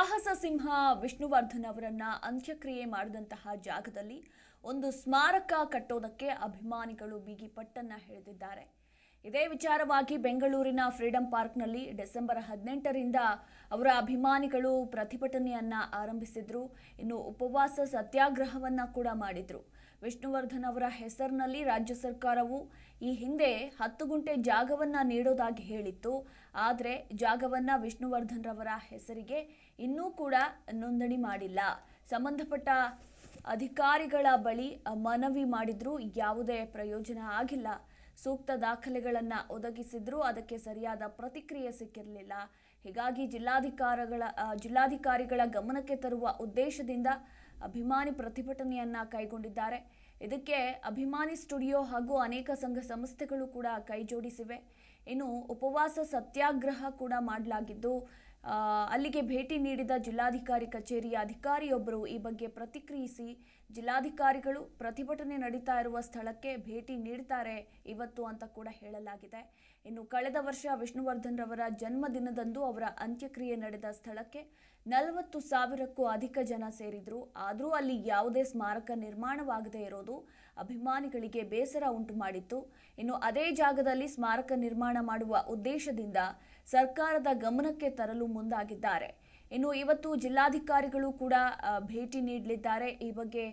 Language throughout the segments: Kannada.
ಸಾಹಸ ಸಿಂಹ ವಿಷ್ಣುವರ್ಧನ್ ಅವರನ್ನ ಅಂತ್ಯಕ್ರಿಯೆ ಮಾಡಿದಂತಹ ಜಾಗದಲ್ಲಿ ಒಂದು ಸ್ಮಾರಕ ಕಟ್ಟೋದಕ್ಕೆ ಅಭಿಮಾನಿಗಳು ಬಿಗಿ ಪಟ್ಟನ್ನ ಹಿಡಿದಿದ್ದಾರೆ. ಇದೇ ವಿಚಾರವಾಗಿ ಬೆಂಗಳೂರಿನ ಫ್ರೀಡಂ ಪಾರ್ಕ್ನಲ್ಲಿ ಡಿಸೆಂಬರ್ ಹದಿನೆಂಟರಿಂದ ಅವರ ಅಭಿಮಾನಿಗಳು ಪ್ರತಿಭಟನೆಯನ್ನ ಆರಂಭಿಸಿದ್ರು. ಇನ್ನು ಉಪವಾಸ ಸತ್ಯಾಗ್ರಹವನ್ನ ಕೂಡ ಮಾಡಿದ್ರು. ವಿಷ್ಣುವರ್ಧನ್ ಅವರ ಹೆಸರಿನಲ್ಲಿ ರಾಜ್ಯ ಸರ್ಕಾರವು ಈ ಹಿಂದೆ ಹತ್ತು ಗುಂಟೆ ಜಾಗವನ್ನ ನೀಡೋದಾಗಿ ಹೇಳಿತ್ತು. ಆದರೆ ಜಾಗವನ್ನ ವಿಷ್ಣುವರ್ಧನ್ ರವರ ಹೆಸರಿಗೆ ಇನ್ನೂ ಕೂಡ ನೋಂದಣಿ ಮಾಡಿಲ್ಲ. ಸಂಬಂಧಪಟ್ಟ ಅಧಿಕಾರಿಗಳ ಬಳಿ ಮನವಿ ಮಾಡಿದ್ರೂ. ಯಾವುದೇ ಪ್ರಯೋಜನ ಆಗಿಲ್ಲ. ಸೂಕ್ತ ದಾಖಲೆಗಳನ್ನು ಒದಗಿಸಿದ್ರೂ, ಅದಕ್ಕೆ ಸರಿಯಾದ ಪ್ರತಿಕ್ರಿಯೆ ಸಿಕ್ಕಿರಲಿಲ್ಲ. ಹೀಗಾಗಿ ಜಿಲ್ಲಾಧಿಕಾರಗಳ ಜಿಲ್ಲಾಧಿಕಾರಿಗಳ ಗಮನಕ್ಕೆ ತರುವ ಉದ್ದೇಶದಿಂದ ಅಭಿಮಾನಿ ಪ್ರತಿಭಟನೆಯನ್ನು ಕೈಗೊಂಡಿದ್ದಾರೆ. ಇದಕ್ಕೆ ಅಭಿಮಾನಿ ಸ್ಟುಡಿಯೋ ಹಾಗೂ ಅನೇಕ ಸಂಘ ಸಂಸ್ಥೆಗಳು ಕೂಡ ಕೈಜೋಡಿಸಿವೆ. ಇನ್ನು ಉಪವಾಸ ಸತ್ಯಾಗ್ರಹ ಕೂಡ ಮಾಡಲಾಗಿದ್ದು ಅಲ್ಲಿಗೆ ಭೇಟಿ ನೀಡಿದ ಜಿಲ್ಲಾಧಿಕಾರಿ ಕಚೇರಿಯ ಅಧಿಕಾರಿಯೊಬ್ಬರು ಈ ಬಗ್ಗೆ ಪ್ರತಿಕ್ರಿಯಿಸಿ, ಜಿಲ್ಲಾಧಿಕಾರಿಗಳು ಪ್ರತಿಭಟನೆ ನಡೀತಾ ಇರುವ ಸ್ಥಳಕ್ಕೆ ಭೇಟಿ ನೀಡ್ತಾರೆ ಇವತ್ತು ಅಂತ ಕೂಡ ಹೇಳಲಾಗಿದೆ. ಇನ್ನು ಕಳೆದ ವರ್ಷ ವಿಷ್ಣುವರ್ಧನ್ ರವರ ಜನ್ಮದಿನದಂದು ಅವರ ಅಂತ್ಯಕ್ರಿಯೆ ನಡೆದ ಸ್ಥಳಕ್ಕೆ ನಲವತ್ತು ಸಾವಿರಕ್ಕೂ ಅಧಿಕ ಜನ ಸೇರಿದ್ರು. ಆದರೂ ಅಲ್ಲಿ ಯಾವುದೇ ಸ್ಮಾರಕ ನಿರ್ಮಾಣವಾಗದೇ ಇರೋದು ಅಭಿಮಾನಿಗಳಿಗೆ ಬೇಸರ ಉಂಟು ಮಾಡಿತ್ತು. ಇನ್ನು ಅದೇ ಜಾಗದಲ್ಲಿ ಸ್ಮಾರಕ ನಿರ್ಮಾಣ ಮಾಡುವ ಉದ್ದೇಶದಿಂದ ಸರ್ಕಾರದ ಗಮನಕ್ಕೆ ತರಲು ಮುಂದಾಗಿದ್ದಾರೆ. ಇನ್ನು ಇವತ್ತು ಜಿಲ್ಲಾಧಿಕಾರಿಗಳು ಕೂಡ ಭೇಟಿ ನೀಡಲಿದ್ದಾರೆ. ಈ ಬಗ್ಗೆ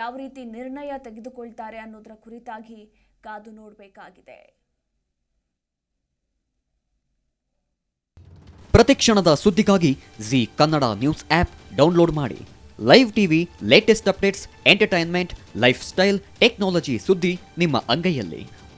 ಯಾವ ರೀತಿ ನಿರ್ಣಯ ತೆಗೆದುಕೊಳ್ತಾರೆ ಅನ್ನೋದರ ಕುರಿತಾಗಿ ಕಾದು ನೋಡಬೇಕಾಗಿದೆ. ಪ್ರತಿಕ್ಷಣದ ಸುದ್ದಿಗಾಗಿ Zee Kannada news app download ಮಾಡಿ. Live TV latest updates entertainment lifestyle technology ಸುದ್ದಿ ನಿಮ್ಮ ಅಂಗೈಯಲ್ಲಿ.